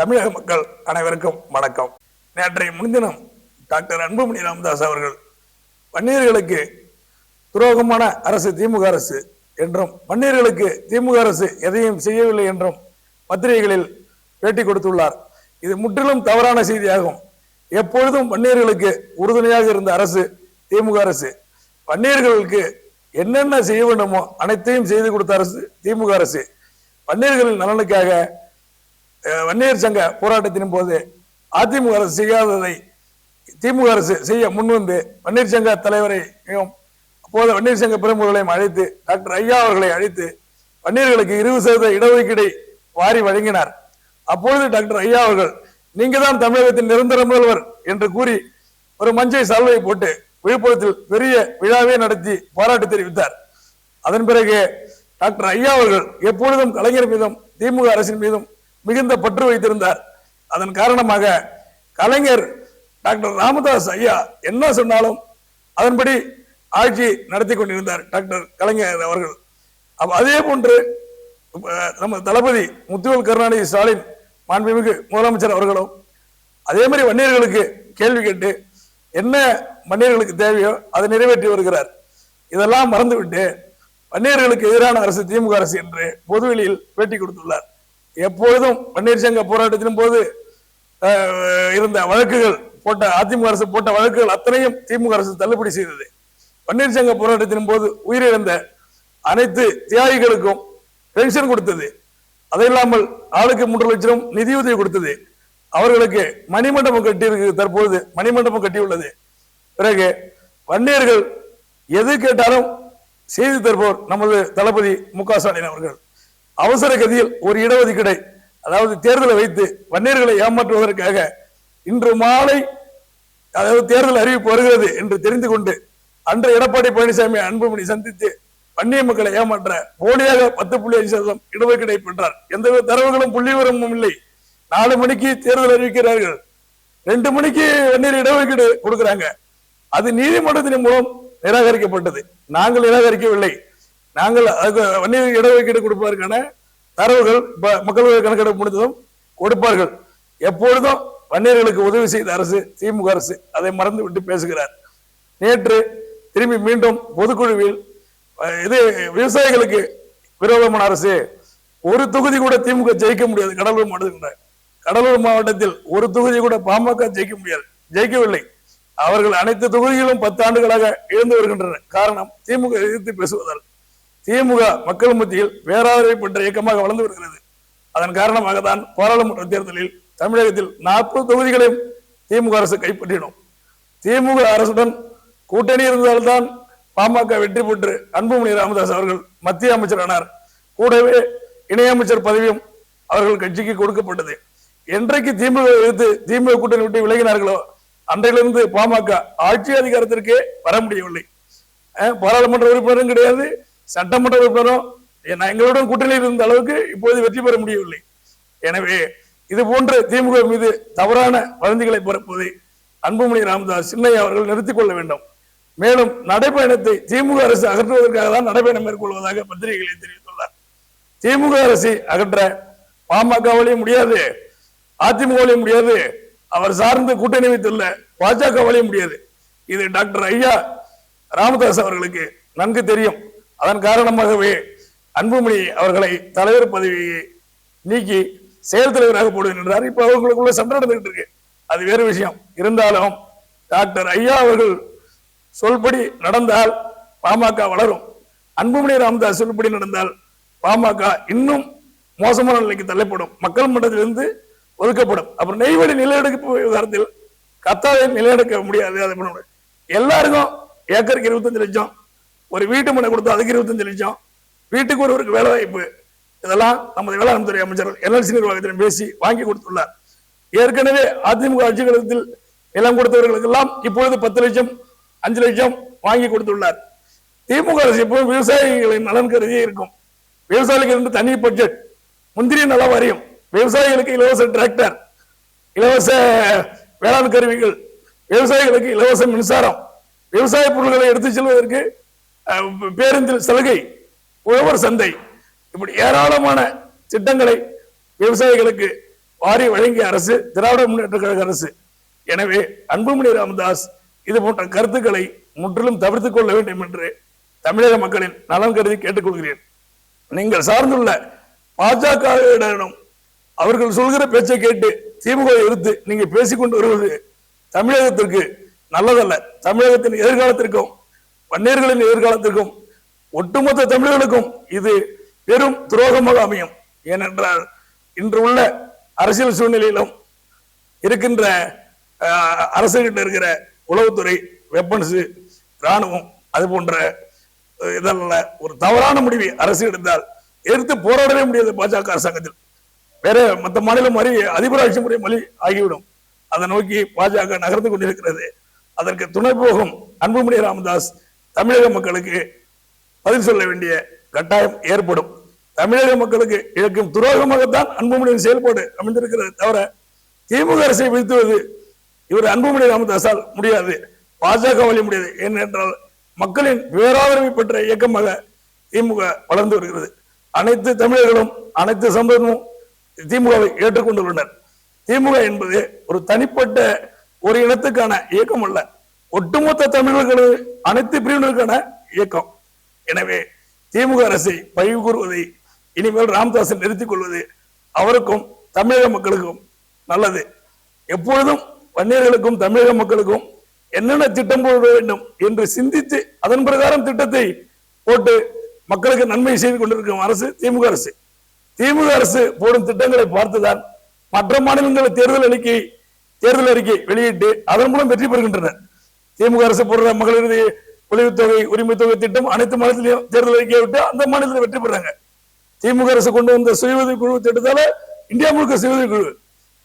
தமிழக மக்கள் அனைவருக்கும் வணக்கம். நேற்றைய முன்தினம் டாக்டர் அன்புமணி ராமதாஸ் அவர்கள் வன்னியர்களுக்கு துரோகமான அரசு திமுக அரசு என்றும் வன்னியர்களுக்கு திமுக அரசு எதையும் செய்யவில்லை என்றும் பத்திரிகைகளில் பேட்டி கொடுத்துள்ளார். இது முற்றிலும் தவறான செய்தியாகும். எப்பொழுதும் வன்னியர்களுக்கு உறுதுணையாக இருந்த அரசு திமுக அரசு வன்னியர்களுக்கு என்னென்ன செய்ய வேண்டுமோ அனைத்தையும் செய்து கொடுத்த அரசு திமுக அரசு. வன்னியர்களின் நலனுக்காக வன்னியர் சங்க போராட்டத்தின் போது அதிமுக அரசு செய்யாததை திமுக அரசு செய்ய முன்வந்து வன்னியர் சங்க தலைவரையும் அப்போது வன்னியர் சங்க பிரமுகர்களையும் அழைத்து டாக்டர் ஐயா அவர்களை அழைத்து வன்னியர்களுக்கு இருபது சதவீத இடஒதுக்கீடை வாரி வழங்கினார். அப்பொழுது டாக்டர் ஐயா அவர்கள் நீங்க தான் தமிழகத்தின் நிரந்தர முதல்வர் என்று கூறி ஒரு மஞ்சள் சால்வை போட்டு விழுப்புரத்தில் பெரிய விழாவே நடத்தி பாராட்டு தெரிவித்தார். அதன் பிறகு டாக்டர் ஐயா அவர்கள் எப்பொழுதும் கலைஞர் மீதும் திமுக அரசின் மீதும் மிகுந்த பற்று வைத்திருந்தார். அதன் காரணமாக கலைஞர் டாக்டர் ராமதாஸ் ஐயா என்ன சொன்னாலும் அதன்படி ஆட்சி நடத்தி கொண்டிருந்தார் டாக்டர் கலைஞர் அவர்கள். அதே போன்று நம்ம தளபதி முத்துவேல் கருணாநிதி ஸ்டாலின் மாண்புமிகு முதலமைச்சர் அவர்களும் அதே மாதிரி வன்னியர்களுக்கு கேள்வி கேட்டு என்ன வன்னியர்களுக்கு தேவையோ அதை நிறைவேற்றி வருகிறார். இதெல்லாம் மறந்துவிட்டு வன்னியர்களுக்கு எதிரான அரசு திமுக அரசு என்று பொதுவெளியில் பேட்டி கொடுத்துள்ளார். எப்பொழுதும் பன்னீர்சங்க சங்க போராட்டத்தின் போது இருந்த வழக்குகள் போட்ட அதிமுக அரசு போட்ட வழக்குகள் அத்தனையும் திமுக அரசு தள்ளுபடி செய்தது. பன்னீர்சங்க சங்க போராட்டத்தின் போது உயிரிழந்த அனைத்து தியாகிகளுக்கும் பென்ஷன் கொடுத்தது. அது இல்லாமல் ஆளுக்கு மூன்று லட்சம் நிதியுதவி கொடுத்தது. அவர்களுக்கு மணிமண்டபம் கட்டியிருக்கு தற்போது மணிமண்டபம் கட்டியுள்ளது. பிறகு வன்னியர்கள் எது கேட்டாலும் செய்து தருபவர் நமது தளபதி மு க ஸ்டாலின் அவர்கள். அவசர கதியில் ஒரு இடஒதுக்கீடை அதாவது தேர்தலை வைத்து வன்னியர்களை ஏமாற்றுவதற்காக இன்று மாலை அதாவது தேர்தல் அறிவிப்பு வருகிறது என்று தெரிந்து கொண்டு அன்று எடப்பாடி பழனிசாமி அன்புமணி சந்தித்து வன்னிய மக்களை ஏமாற்ற போலியாக பத்து புள்ளி அஞ்சு சதவீதம் இடஒதுக்கீடை பெற்றார். எந்தவித தரவுகளும் புள்ளி விவரமும் இல்லை. நாலு மணிக்கு தேர்தல் அறிவிக்கிறார்கள். ரெண்டு மணிக்கு வன்னியர் இடஒதுக்கீடு கொடுக்கிறாங்க. அது நீதிமன்றத்தின் மூலம் நிராகரிக்கப்பட்டது. நாங்கள் நிராகரிக்கவில்லை. நாங்கள் அதுக்கு வன்னியர் இடஒதுக்கீடு கொடுப்பதற்கான தரவுகள் ப- மக்கள் கணக்கெடுப்பு முடிந்ததும் கொடுப்பார்கள். எப்பொழுதும் வன்னியர்களுக்கு உதவி செய்த அரசு திமுக அரசு அதை மறந்து விட்டு பேசுகிறார். நேற்று திரும்பி மீண்டும் பொதுக்குழுவில் இது விவசாயிகளுக்கு விரோதமான அரசு ஒரு தொகுதி கூட திமுக ஜெயிக்க முடியாது கடலூர் மாவட்டத்தில். கடலூர் மாவட்டத்தில் ஒரு தொகுதி கூட பாமக ஜெயிக்க முடியாது ஜெயிக்கவில்லை. அவர்கள் அனைத்து தொகுதிகளும் பத்து ஆண்டுகளாக இழந்து வருகின்றனர். காரணம் திமுக எதிர்த்து பேசுவதால். திமுக மக்கள் மத்தியில் பேராதரவை பெற்ற இயக்கமாக வளர்ந்து வருகிறது. அதன் காரணமாக தான் பாராளுமன்ற தேர்தலில் தமிழகத்தில் நாற்பது தொகுதிகளையும் திமுக அரசு கைப்பற்றினோம். திமுக அரசுடன் கூட்டணி இருந்தால்தான் பாமக வெற்றி பெற்று அன்புமணி ராமதாஸ் அவர்கள் மத்திய அமைச்சரானார். கூடவே இணையமைச்சர் பதவியும் அவர்கள் கட்சிக்கு கொடுக்கப்பட்டது. என்றைக்கு திமுக எதிர்த்து திமுக கூட்டணி விட்டு விலகினார்களோ அன்றையிலிருந்து பாமக ஆட்சி அதிகாரத்திற்கே வர முடியவில்லை. பாராளுமன்ற உறுப்பினரும் கிடையாது சட்டமன்ற உறுப்பினரும் எங்களுடன் கூட்டணியில் இருந்த அளவுக்கு இப்போது வெற்றி பெற முடியவில்லை. எனவே இது போன்ற திமுக மீது தவறான வதந்திகளை பரப்புவதை அன்புமணி ராமதாஸ் சின்னையா அவர்கள் நிறுத்திக் கொள்ள வேண்டும். மேலும் நடைப்பயணத்தை திமுக அரசு அகற்றுவதற்காக தான் நடைபயணம் மேற்கொள்வதாக பத்திரிகைகளில் தெரிவித்துள்ளார். திமுக அரசை அகற்ற பாமகவாலையும் முடியாது அதிமுகவாலையும் முடியாது அவர் சார்ந்து கூட்டணி வைத்துள்ள பாஜகவாலையும் முடியாது. இது டாக்டர் ஐயா ராமதாஸ் அவர்களுக்கு நன்கு தெரியும். அதன் காரணமாகவே அன்புமணி அவர்களை தலைவர் பதவியை நீக்கி செயல் தலைவராக போடுவேன் என்றார். இப்ப அவர்களுக்குள்ள சண்டை நடந்துகிட்டு இருக்கு. அது வேறு விஷயம். இருந்தாலும் டாக்டர் ஐயா அவர்கள் சொல்படி நடந்தால் பாமக வளரும். அன்புமணி ராமதாஸ் சொல்படி நடந்தால் பாமக இன்னும் மோசமான நிலைக்கு தள்ளப்படும். மக்கள் மன்றத்திலிருந்து ஒதுக்கப்படும். அப்புறம் நெய்வேலி நிலையெடுப்பு விவகாரத்தில் கத்தாவை நிலநடுக்க முடியாது. அதை பண்ண முடியாது. எல்லாருக்கும் ஏக்கருக்கு இருபத்தஞ்சு லட்சம் ஒரு வீட்டு மனை கொடுத்தா அதுக்கு இருபத்தஞ்சு லட்சம். வீட்டுக்கு ஒருவருக்கு வேலை வாய்ப்பு. இதெல்லாம் நமது வேளாண்துறை அமைச்சர் எல்எல்சி நிர்வாகத்திடம் பேசி வாங்கி கொடுத்துள்ளார். ஏற்கனவே அதிமுக ஆட்சி காலத்தில் நிலம் கொடுத்தவர்களுக்கெல்லாம் இப்பொழுது பத்து லட்சம் அஞ்சு லட்சம் வாங்கி கொடுத்துள்ளார். திமுக அரசு எப்போதும் விவசாயிகளின் நலன் கருதியே இருக்கும். விவசாயிகளுக்கு இருந்து தனி பட்ஜெட் முந்திரி நல வாரியம் விவசாயிகளுக்கு இலவச டிராக்டர் இலவச வேளாண் கருவிகள் விவசாயிகளுக்கு இலவச மின்சாரம் விவசாய பொருட்களை எடுத்து செல்வதற்கு பேருந்தில் சலுகை உழவர் சந்தை இப்படி ஏராளமான திட்டங்களை விவசாயிகளுக்கு வாரி வழங்கிய அரசு திராவிட முன்னேற்ற கழக அரசு. எனவே அன்புமணி ராமதாஸ் இது போன்ற கருத்துக்களை முற்றிலும் தவிர்த்துக் கொள்ள வேண்டும் என்று தமிழக மக்களின் நலன் கருதி கேட்டுக்கொள்கிறேன். நீங்கள் சார்ந்துள்ள பாஜகவிடம் அவர்கள் சொல்கிற பேச்சை கேட்டு திமுக எதிர்த்து நீங்க பேசிக்கொண்டு வருவது தமிழகத்திற்கு நல்லதல்ல. தமிழகத்தின் எதிர்காலத்திற்கும் வன்னியர்களின் எதிர்காலத்திற்கும் ஒட்டுமொத்த தமிழர்களுக்கும் இது பெரும் துரோகமாக அமையும். ஏனென்றால் இன்று உள்ள அரசியல் சூழ்நிலையிலும் இருக்கின்ற அரசு அரசுகிட்ட இருக்கிற உளவுத்துறை வெப்பன்ஸ் ராணுவம் அது போன்ற அஹ், ஒரு தவறான முடிவை அரசு எடுத்தால் எதிர்த்து போராடவே முடியாது பாஜக அரசாங்கத்தில். வேற மற்ற மாநிலம் மாதிரி அதிபராட்சி முறை மொழி ஆகிவிடும். அதை நோக்கி பாஜக நகர்ந்து கொண்டிருக்கிறது. அதற்கு துணை போகும் அன்புமணி ராமதாஸ் தமிழக மக்களுக்கு பதில் சொல்ல வேண்டிய கட்டாயம் ஏற்படும். தமிழக மக்களுக்கு இழக்கும் துரோகமாகத்தான் அன்புமணியின் செயல்பாடு அமைந்திருக்கிறது தவிர திமுக அரசை வீழ்த்துவது இவர் அன்புமணி ராமதாசால் முடியாது பாஜக வழி முடியாது. ஏனென்றால் மக்களின் பேராதரவை பெற்ற இயக்கமாக திமுக வளர்ந்து வருகிறது. அனைத்து தமிழர்களும் அனைத்து சமூகமும் திமுகவை ஏற்றுக்கொண்டுள்ளனர். திமுக என்பது ஒரு தனிப்பட்ட ஒரு இனத்துக்கான இயக்கம் அல்ல ஒட்டுமொத்த தமிழர்கள் அனைத்து பிரிவினருக்கான இயக்கம். எனவே திமுக அரசை பழிவு கூறுவதை இனிமேல் ராமதாசன் நிறுத்திக் கொள்வது அவருக்கும் தமிழக மக்களுக்கும் நல்லது. எப்பொழுதும் வன்னியர்களுக்கும் தமிழக மக்களுக்கும் என்னென்ன திட்டம் போட வேண்டும் என்று சிந்தித்து அதன் பிரகாரம் திட்டத்தை போட்டு மக்களுக்கு நன்மை செய்து கொண்டிருக்கும் அரசு திமுக அரசு. திமுக அரசு போடும் திட்டங்களை பார்த்துதான் மற்ற மாநிலங்களில் தேர்தல் அறிக்கை தேர்தல் அறிக்கை வெளியிட்டு அதன் மூலம் வெற்றி பெறுகின்றனர். திமுக அரசு போடுற மகளிர் உழைவு தொகை உரிமை தொகை திட்டம் அனைத்து மாநிலத்திலையும் தேர்தல் அறிக்கையை விட்டு அந்த மாநிலத்தில் வெற்றி பெறாங்க. திமுக அரசு கொண்டு வந்த சுய உதவி குழு திட்டத்தால இந்தியா முழுக்க சுய உதவி குழு.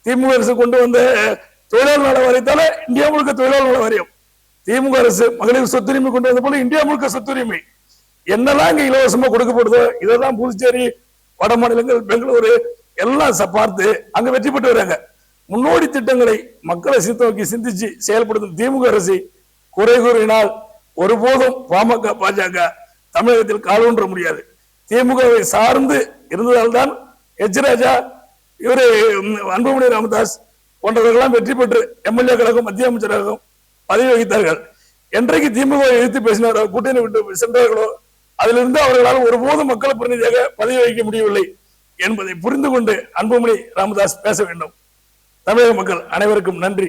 திமுக அரசு கொண்டு வந்த தொழிலாளர் நல வாரியத்தால இந்தியா முழுக்க தொழிலாளர் நல வாரியம். திமுக அரசு மகளிர் சொத்துரிமை கொண்டு வந்த போல இந்தியா முழுக்க சொத்துரிமை. என்னெல்லாம் இங்க இலவசமா கொடுக்கப்படுதோ இதெல்லாம் புதுச்சேரி வட மாநிலங்கள் பெங்களூரு எல்லாம் பார்த்து அங்க வெற்றி பெற்று வராங்க. முன்னோடி திட்டங்களை மக்களை சித்தோக்கி சிந்திச்சு செயல்படுத்தும் திமுக அரசு குறை கூறினால் ஒருபோதும் பாமக பாஜக தமிழகத்தில் காலூன்ற முடியாது. திமுகவை சார்ந்து இருந்ததால்தான் எச் ராஜா இவரு அன்புமணி ராமதாஸ் போன்றவர்களெல்லாம் வெற்றி பெற்று எம்எல்ஏக்களாகவும் மத்திய அமைச்சராகவும் பதவி வகித்தார்கள். என்றைக்கு திமுக எழுத்து எதிர்த்து பேசினாரோ கூட்டணி விட்டு சென்றார்களோ அதிலிருந்து அவர்களால் ஒருபோதும் மக்கள் பிரதிநிதியாக பதவி வகிக்க முடியவில்லை என்பதை புரிந்து கொண்டு அன்புமணி ராமதாஸ் பேச வேண்டும். தமிழக மக்கள் அனைவருக்கும் நன்றி.